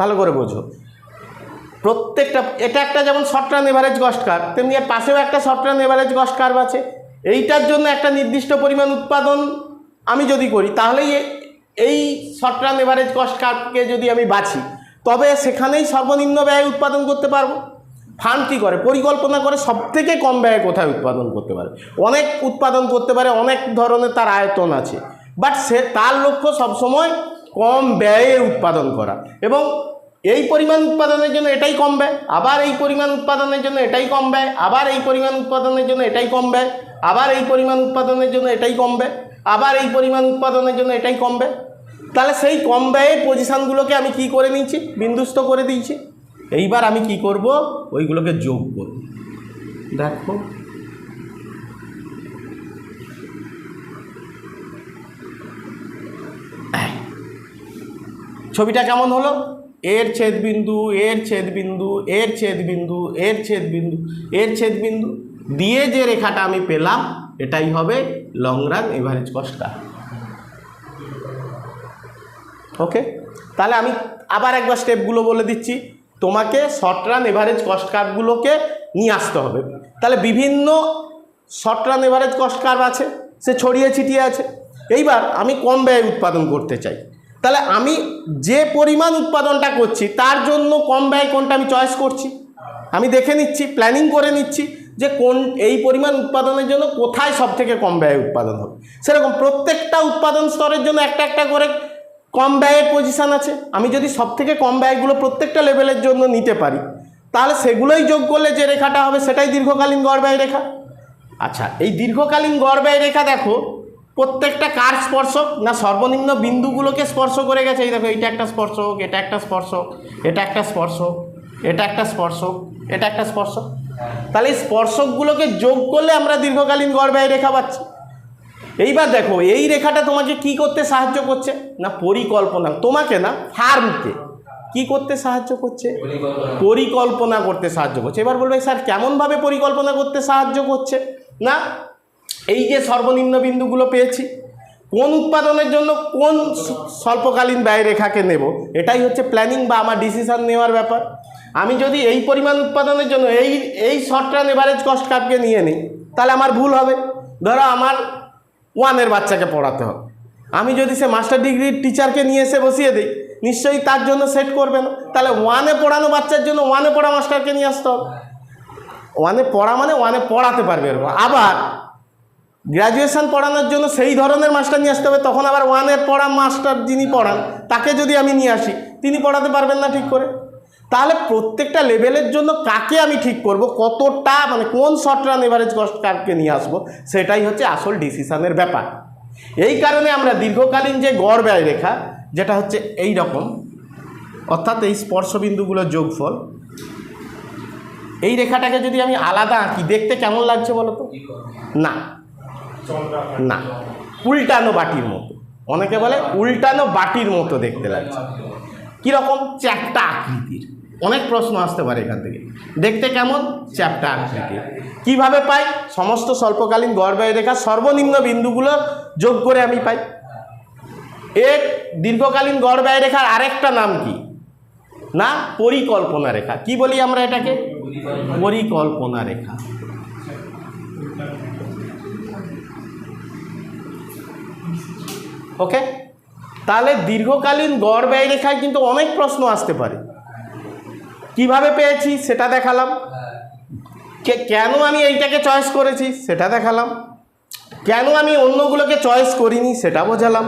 ভালো করে বোঝো। প্রত্যেকটা এটা একটা যেমন short run average cost curve তেমনি এর পাশেও একটা short run average cost curve আছে। এইটার জন্য একটা নির্দিষ্ট পরিমাণ উৎপাদন আমি যদি করি, তাহলেই এই শর্ট রান এভারেজ কস্ট কার্ভকে যদি আমি বাছি, তবে সেখানেই সর্বনিম্ন ব্যয় উৎপাদন করতে পারব। ফান্ড কী করে? পরিকল্পনা করে সব থেকে কম ব্যয়ে কোথায় উৎপাদন করতে পারে। অনেক উৎপাদন করতে পারে, অনেক ধরনের তার আয়তন আছে। বাট সে তার লক্ষ্য সবসময় কম ব্যয়ে উৎপাদন করা। এবং এই পরিমাণ উৎপাদনের জন্য এটাই কম ব্যয়, আবার এই পরিমাণ উৎপাদনের জন্য এটাই কম ব্যয়, আবার এই পরিমাণ উৎপাদনের জন্য এটাই কম ব্যয়, আবার এই পরিমাণ উৎপাদনের জন্য এটাই কম ব্যয়, আবার এই পরিমাণ উৎপাদনের জন্য এটাই কম ব্যয়। তাহলে সেই কম ব্যয়ের পজিশানগুলোকে আমি কি করে নিয়েছি? বিন্দুস্থ করে দিয়েছি। এইবার আমি কি করব? ওইগুলোকে যোগ করব। দেখো। ছবিটা কেমন হলো? এর ছেদবিন্দু এর ছেদবিন্দু এর ছেদবিন্দু এর ছেদবিন্দু এর ছেদবিন্দু। দিয়ে যে রেখাটা আমি পেলাম, এটাই হবে লং রান এভারেজ কস্টটা ওকে তাহলে আমি আবার একবার স্টেপগুলো বলে দিচ্ছি। তোমাকে শর্ট রান এভারেজ কস্ট কার্ভগুলোকে নিয়ে আসতে হবে। তাহলে বিভিন্ন short run average cost curve আছে, সে ছড়িয়ে ছিটিয়ে আছে। এইবার আমি কম ব্যয় উৎপাদন করতে চাই। তাহলে আমি যে পরিমাণ উৎপাদনটা করছি, তার জন্য কম ব্যয় কোনটা আমি চয়েস করছি? আমি দেখে নিচ্ছি প্ল্যানিং করে নিচ্ছি যে কোন, এই পরিমাণ উৎপাদনের জন্য কোথায় সব থেকে কম ব্যয়ে উৎপাদন হবে। সেরকম প্রত্যেকটা উৎপাদন স্তরের জন্য একটা একটা করে কম ব্যয়ের পজিশান আছে। আমি যদি সব থেকে কম ব্যয়গুলো প্রত্যেকটা লেভেলের জন্য নিতে পারি, তাহলে সেগুলোই যোগ করলে যে রেখাটা হবে সেটাই দীর্ঘকালীন গড় ব্যয় রেখা। আচ্ছা এই দীর্ঘকালীন গড় ব্যয় রেখা দেখো প্রত্যেকটা কার স্পর্শক? না সর্বনিম্ন বিন্দুগুলোকে স্পর্শ করে গেছে। এই দেখো এইটা একটা স্পর্শক এটা একটা স্পর্শক এটা একটা স্পর্শক এটা একটা স্পর্শক এটা একটা স্পর্শক। তাহলে এই স্পর্শকগুলোকে যোগ করলে আমরা দীর্ঘকালীন গড় ব্যয় রেখা পাচ্ছি। এইবার দেখো এই রেখাটা তোমাকে কি করতে সাহায্য করছে? না পরিকল্পনা। তোমাকে না ফার্মকে কি করতে সাহায্য করছে? পরিকল্পনা। করতে সাহায্য করছে। এবার বলবে স্যার কেমনভাবে পরিকল্পনা করতে সাহায্য করছে? না এই যে সর্বনিম্ন বিন্দুগুলো পেয়েছি, কোন উৎপাদনের জন্য কোন স্বল্পকালীন ব্যয় রেখাকে নেব, এটাই হচ্ছে প্ল্যানিং বা আমার ডিসিশন নেওয়ার ব্যাপার। আমি যদি এই পরিমাণ উৎপাদনের জন্য এই এই শর্ট রান এভারেজ কস্ট কাপকে নিয়ে নিই, তাহলে আমার ভুল হবে। ধরো আমার ওয়ানের বাচ্চাকে পড়াতে হবে। আমি যদি সে মাস্টার ডিগ্রির টিচারকে নিয়ে এসে বসিয়ে দিই, নিশ্চয়ই তার জন্য সেট করবে না। তাহলে ওয়ানে পড়ানো বাচ্চার জন্য ওয়ানে পড়া মাস্টারকে নিয়ে আসতে হবে। ওয়ানে পড়া মানে ওয়ানে পড়াতে পারবে। আবার গ্র্যাজুয়েশন পড়ানোর জন্য সেই ধরনের মাস্টার নিয়ে আসতে হবে, তখন আবার ওয়ানের পড়া মাস্টার যিনি পড়ান, তাকে যদি আমি নিয়ে আসি, তিনি পড়াতে পারবেন না ঠিক করে। তাহলে প্রত্যেকটা লেভেলের জন্য কাকে আমি ঠিক করব, কতটা মানে কোন শর্ট রান এভারেজ কস্ট কার্ভকে নিয়ে আসব, সেটাই হচ্ছে আসল ডিসিশানের ব্যাপার। এই কারণে আমরা দীর্ঘকালীন যে গড় ব্যয় রেখা, যেটা হচ্ছে এই রকম, অর্থাৎ এই স্পর্শবিন্দুগুলোর যোগফল, এই রেখাটাকে যদি আমি আলাদা আঁকি, দেখতে কেমন লাগছে বলো তো? না। না, উল্টানো বাটির মতো। অনেকে বলে উল্টানো বাটির মতো দেখতে লাগছে। কীরকম চ্যাপ্টা আকৃতির? অনেক প্রশ্ন আসতে পারে এখান থেকে। দেখতে কেমন? চ্যাপ্টা আকৃতির কীভাবে পাই? সমস্ত স্বল্পকালীন গড় ব্যয় রেখা সর্বনিম্ন বিন্দুগুলো যোগ করে আমি পাই। এর দীর্ঘকালীন গড় ব্যয় রেখার আরেকটা নাম কি? না, পরিকল্পনা রেখা। কি বলি আমরা এটাকে? পরিকল্পনা রেখা। ওকে তাহলে দীর্ঘকালীন গড় ব্যয় রেখায় কিন্তু অনেক প্রশ্ন আসতে পারে। কীভাবে পেয়েছি সেটা দেখালাম। কেন আমি এইটাকে চয়েস করেছি সেটা দেখালাম। কেন আমি অন্যগুলোকে চয়েস করিনি সেটা বোঝালাম।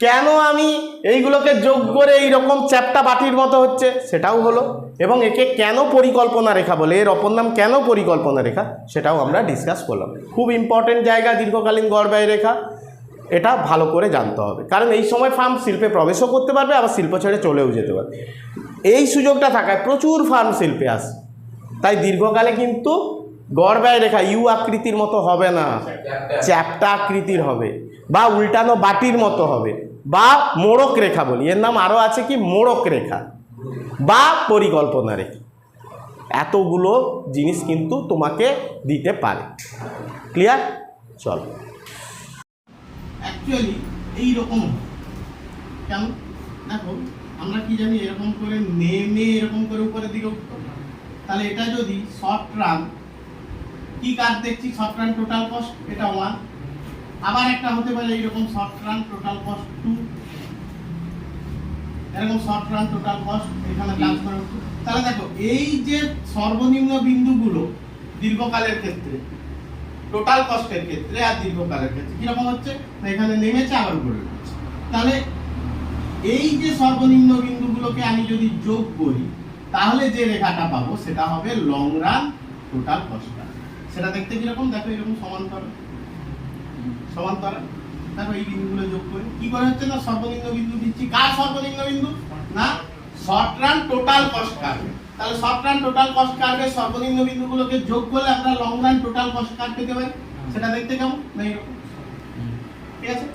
কেন আমি এইগুলোকে যোগ করে এই রকম চ্যাপটা বাটির মতো হচ্ছে সেটাও হলো। এবং একে কেন পরিকল্পনা রেখা বলে, এর অপর নাম কেন পরিকল্পনা রেখা সেটাও আমরা ডিসকাস করলাম। খুব ইম্পর্টেন্ট জায়গা দীর্ঘকালীন গড় ব্যয় রেখা। এটা ভালো করে জানতে হবে। কারণ এই সময় ফার্ম শিল্পে প্রবেশও করতে পারবে, আবার শিল্প ছেড়ে চলেও যেতে পারবে। এই সুযোগটা থাকায় প্রচুর ফার্ম শিল্পে আসে তাই দীর্ঘকালে কিন্তু গড় ব্যয় রেখা ইউ আকৃতির মতো হবে না। চ্যাপ্টা আকৃতির হবে, বা উল্টানো বাটির মতো হবে, বা মোড়ক রেখা বলি। এর নাম আরও আছে কি? মোড়ক রেখা, বা পরিকল্পনা রেখা। এতগুলো জিনিস কিন্তু তোমাকে দিতে পারে। ক্লিয়ার চল। অ্যাকচুয়ালি এইরকম। কেমন দেখো আমরা কি জানি এরকম করে নেমে এরকম করে উপরের দিকে উঠতো তাহলে এটা যদি শর্ট রান কি কাজ দেখছি? শর্ট রান টোটাল কস্ট এটা ওয়ান আবার একটা হতে পারে এইরকম short run total cost two এরকম শর্ট রান টোটাল কস্ট এখানে কাজ করে। তাহলে দেখো এই যে সর্বনিম্ন বিন্দুগুলো দীর্ঘকালের ক্ষেত্রে টোটাল কস্টের ক্ষেত্রে আর দীর্ঘকালের ক্ষেত্রে কীরকম হচ্ছে? এখানে নেমেছে, আবার উঠেছে। তাহলে এই যে সর্বনিম্ন বিন্দুগুলোকে আমি যদি যোগ করি, তাহলে যে রেখাটা পাবো, সেটা হবে লং রান টোটাল কস্ট সেটা দেখতে কীরকম? দেখো এরকম সমান্তরাল সমান্তরাল দেখো এই বিন্দুগুলো যোগ করে। কি করে হচ্ছে না? সর্বনিম্ন বিন্দু দিচ্ছি। কার সর্বনিম্ন বিন্দু? না শর্ট রান টোটাল কস্ট কার্ভে তাহলে শর্ট রান টোটাল কস্ট কাটবে সর্বনিম্ন বিন্দুগুলোকে যোগ করলে আমরা long run total cost curve পেতে পারেন। সেটা দেখতে কেমন? ঠিক আছে?